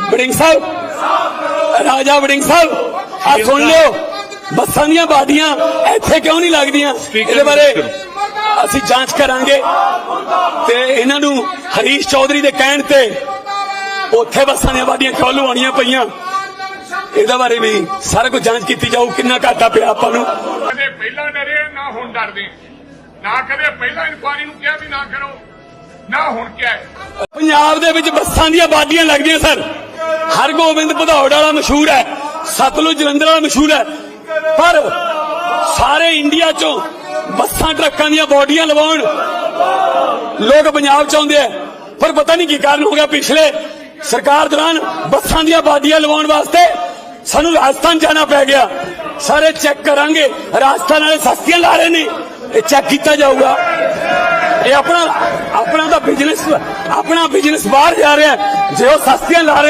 ਬੜਿੰਗ ਸਾਹਿਬ ਰਾਜਾ ਬੜਿੰਗ ਸਾਹਿਬ ਆ ਸੁਣ ਲਿਓ ਬੱਸਾਂ ਦੀਆਂ ਬਾਡੀਆਂ ਇੱਥੇ ਕਿਉਂ ਨਹੀਂ ਲੱਗਦੀਆਂ? ਇਹਦੇ ਬਾਰੇ ਅਸੀਂ ਜਾਂਚ ਕਰਾਂਗੇ। ਤੇ ਇਹਨਾਂ ਨੂੰ ਹਰੀਸ਼ ਚੌਧਰੀ ਦੇ ਕਹਿਣ ਤੇ ਉੱਥੇ ਬੱਸਾਂ ਦੀਆਂ ਬਾਡੀਆਂ ਕਿਉਂ ਲਵਾਉਣੀਆਂ ਪਈਆਂ? ਇਹਦੇ ਬਾਰੇ ਵੀ ਸਾਰਾ ਕੁਝ ਜਾਂਚ ਕੀਤੀ ਜਾਊ ਕਿੰਨਾ ਘਾਟਾ ਪਿਆ ਆਪਾਂ ਨੂੰ। ਕਦੇ ਪਹਿਲਾਂ ਡਰੇ ਨਾ ਹੁਣ ਡਰਦੇ। ਨਾ ਕਦੇ ਪਹਿਲਾਂ ਇਨਕੁਆਰੀ ਨੂੰ ਕਿਹਾ ਵੀ ਨਾ ਕਰੋ ਨਾ ਹੁਣ ਕਿਹਾ। ਪੰਜਾਬ ਦੇ ਵਿੱਚ ਬੱਸਾਂ ਦੀਆਂ ਬਾਡੀਆਂ ਲੱਗਦੀਆਂ ਸਰ। ਹਰਗੋਬਿੰਦ ਭਦੌੜ ਵਾਲਾ ਮਸ਼ਹੂਰ ਹੈ, ਸਤਲੁਜ ਜਲੰਧਰ ਵਾਲਾ ਮਸ਼ਹੂਰ ਹੈ। ਪਰ ਸਾਰੇ ਇੰਡੀਆ ਚੋਂ ਬੱਸਾਂ, ਟਰੱਕਾਂ ਦੀਆਂ ਬਾਡੀਆਂ ਲਵਾਉਣ ਲੋਕ ਪੰਜਾਬ ਚ ਆਉਂਦੇ ਆ। ਪਰ ਪਤਾ ਨਹੀਂ ਕੀ ਕਾਰਨ ਹੋ ਗਿਆ ਪਿਛਲੇ ਸਰਕਾਰ ਦੌਰਾਨ ਬੱਸਾਂ ਦੀਆਂ ਬਾਡੀਆਂ ਲਵਾਉਣ ਵਾਸਤੇ ਸਾਨੂੰ ਰਾਜਸਥਾਨ ਜਾਣਾ ਪੈ ਗਿਆ। ਸਾਰੇ ਚੈੱਕ ਕਰਾਂਗੇ, ਰਾਜਸਥਾਨ ਵਾਲੇ ਸਸਤੀਆਂ ਲਾ ਰਹੇ ਨੇ, ਇਹ ਚੈੱਕ ਕੀਤਾ ਜਾਊਗਾ। ਇਹ ਆਪਣਾ ਆਪਣਾ ਤਾਂ ਬਿਜ਼ਨਸ ਆਪਣਾ ਬਿਜ਼ਨਸ ਬਾਹਰ ਜਾ ਰਿਹਾ। ਜੇ ਉਹ ਸਸਤੀਆਂ ਲਾ ਰਹੇ